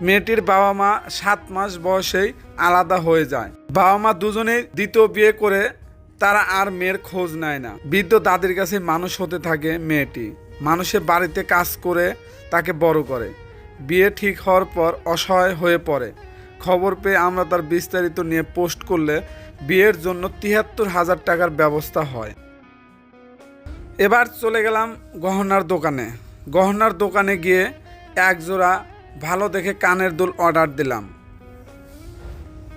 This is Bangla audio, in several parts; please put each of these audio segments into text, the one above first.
মেয়েটির বাবা মা সাত মাস বয়সেই আলাদা হয়ে যায়। বাবা মা দুজনেই দ্বিতীয় বিয়ে করে তারা আর মেয়ের খোঁজ নেয় না। বৃদ্ধ দাদির কাছে মানুষ হতে থাকে মেয়েটি। মানুষের বাড়িতে কাজ করে তাকে বড় করে। বিয়ে ঠিক হওয়ার পর অসহায় হয়ে পড়ে। খবর পেয়ে আমরা তার বিস্তারিত নিয়ে পোস্ট করলে বিয়ের জন্য তিয়াত্তর হাজার টাকার ব্যবস্থা হয়। এবার চলে গেলাম গহনার দোকানে। গহনার দোকানে গিয়ে এক জোড়া ভালো দেখে কানের দুল অর্ডার দিলাম।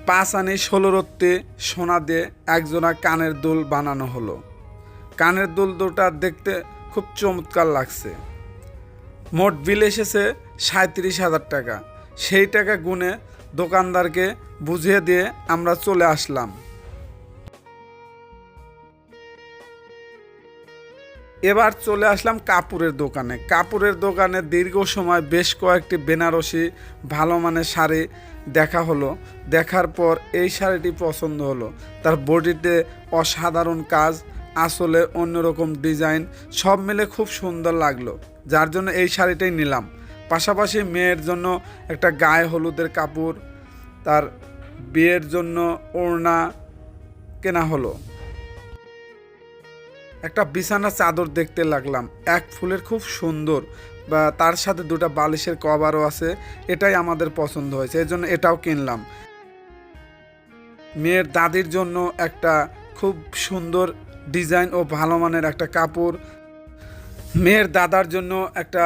পাঁচ আনি ষোলো রত্তি সোনা দিয়ে এক জোড়া কানের দুল বানানো হলো। কানের দুল দুটা দেখতে খুব চমৎকার লাগছে। মোট বিল এসেছে সাঁত্রিশ হাজার টাকা। সেই টাকা গুনে দোকানদারকে বুঝিয়ে দিয়ে আমরা চলে আসলাম। এবার চলে আসলাম কাপুরের দোকানে। কাপুরের দোকানে দীর্ঘ সময় বেশ কয়েকটি বেনারসি ভালো মানের শাড়ি দেখা হলো। দেখার পর এই শাড়িটি পছন্দ হলো। তার বডিতে অসাধারণ কাজ, আসলে অন্যরকম ডিজাইন, সব মিলে খুব সুন্দর লাগল। যার জন্য এই শাড়িটাই নিলাম। পাশাপাশি মেয়ের জন্য একটা গায়ে হলুদের কাপড়, তার বিয়ের জন্য ওড়না কেনা হলো। একটা বিছানা চাদর দেখতে লাগলাম। এক ফুলের খুব সুন্দর, বা তার সাথে দুটো বালিশের কভারও আছে, এটাই আমাদের পছন্দ হয়েছে, এই জন্য এটাও কিনলাম। মেয়ের দাদির জন্য একটা খুব সুন্দর ডিজাইন ও ভালো মানের একটা কাপড়। মেয়ের দাদার জন্য একটা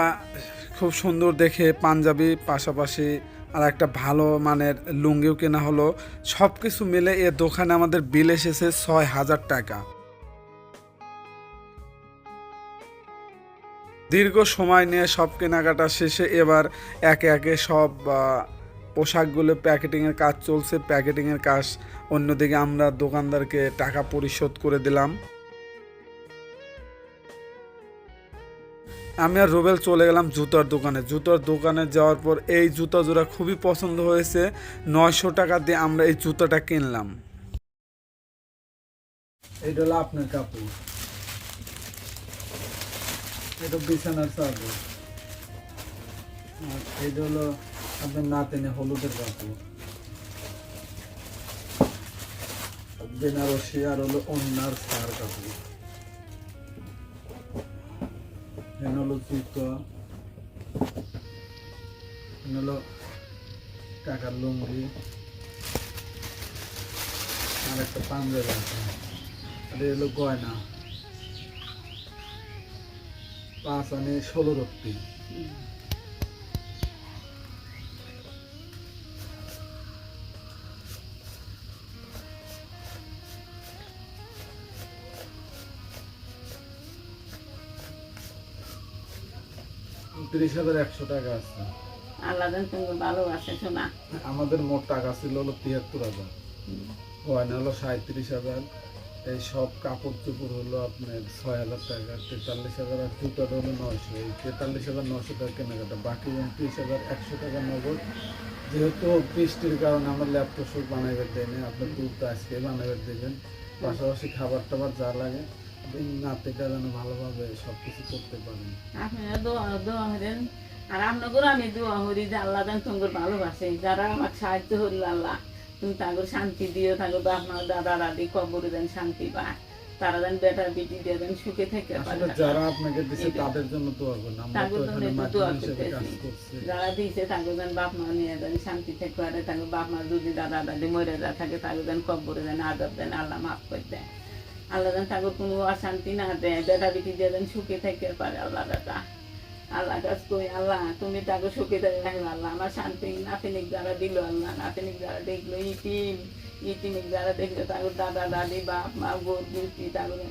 খুব সুন্দর দেখে পাঞ্জাবি, পাশাপাশি আর একটা ভালো মানের লুঙ্গিও কেনা হলো। সব কিছু মিলে এ দোকানে আমাদের বিল এসেছে ছয় হাজার টাকা। দীর্ঘ সময় নিয়ে সব কেনাকাটা শেষে এবার একে একে সব পোশাকগুলো প্যাকেটিংয়ের কাজ চলছে, প্যাকেটিংয়ের কাজ। অন্যদিকে আমরা দোকানদারকে টাকা পরিশোধ করে দিলাম। আমি আর রুবেল চলে গেলাম জুতার দোকানে। জুতার দোকানে যাওয়ার পর এই জুতা জোড়া খুবই পছন্দ হয়েছে। নয়শো টাকা দিয়ে আমরা এই জুতাটা কিনলাম। এইটা হলো আপনার কাপড়। এটা বিছানার চাদর। আর এটা হলো আপনার নাতেনে হলুদের কাপড়। বেনারসি আর হলো অন্যার সার কাপড়। এখানে হলো জুতো। এখানে হলো টাকার লুঙ্গি। আর একটা পাঞ্জাবি আছে। আর এই হলো গয়না। পাঁচ আনে ষোলো রত্তি। উনত্রিশ হাজার একশো টাকা আছে। শোনা আমাদের মোট টাকা ছিল হলো তিয়াত্তর হাজার। গয়না হলো সাঁত্রিশ হাজার। এই সব কাপড় চোপড় হলো আপনার ছয় হাজার টাকা, তেতাল্লিশ হাজার আর জুতাটা হলো নয়শো। এই তেতাল্লিশ হাজার নশো টাকা কেনাকাটা, বাকি উনত্রিশ হাজার একশো টাকা নগদ। যেহেতু বৃষ্টির কারণে আমার ল্যাপটপ সব বানাইবার দেয় না আপনার দুধ আজকে বানাইবার দেবেন। পাশাপাশি খাবার টাবার যা লাগে নাতিটা যেন ভালোভাবে সব কিছু করতে পারেন। আর আপনাদের আমি দোয়া করি যে আল্লাহ যেন তোমার ভালোবাসে। যারা আমাকে সাহায্য করল আল্লাহ। তুমি তাদের শান্তি দিও তাদের আপনার দাদা দাদি কবরে দেন শান্তি পায়। তারা যেন বেটা বেটি দিয়ে দেন সুখে থেকে যারা আপনাকে দিচ্ছে তাদের জন্য দোয়া করুন আমরা তো একটু দোয়া করতেছি। যারা দিয়েছে তাকে যেন বাপ মা নিয়ে দেন শান্তি থেকে পারে তাকে বাপ মা যদি দাদা দাদি মরে যা থাকে তাকে যেন কবরে দেন আদব দেন আল্লাহ মাফ করে দেয় আল্লাহ যেন তাকে কোনো অশান্তি না দেয় বেটা বেটি দিয়ে দেন সুখে থেকে পারে আল্লাহ দাদা। আল্লাহ কাজ কই আল্লাহ তুমি তাকে সুখে দেয় আল্লাহ আমার শান্তি। নাতিনিক যারা দিল আল্লাহ নাতিনিক যারা দেখল ইটিম ইটিমিক যারা দেখল তাকে দাদা দাদি বাপ মা বোর বুঝি তাকে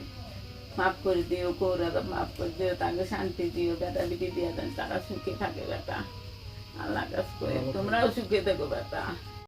মাফ করে দিও কৌরা মাফ করে দিও তাকে শান্তি দিও বেটা বিটি দিয়ে দেন তারা সুখে থাকে বেটা। আল্লাহ কাজ করে তোমরাও সুখে থাকো বেটা।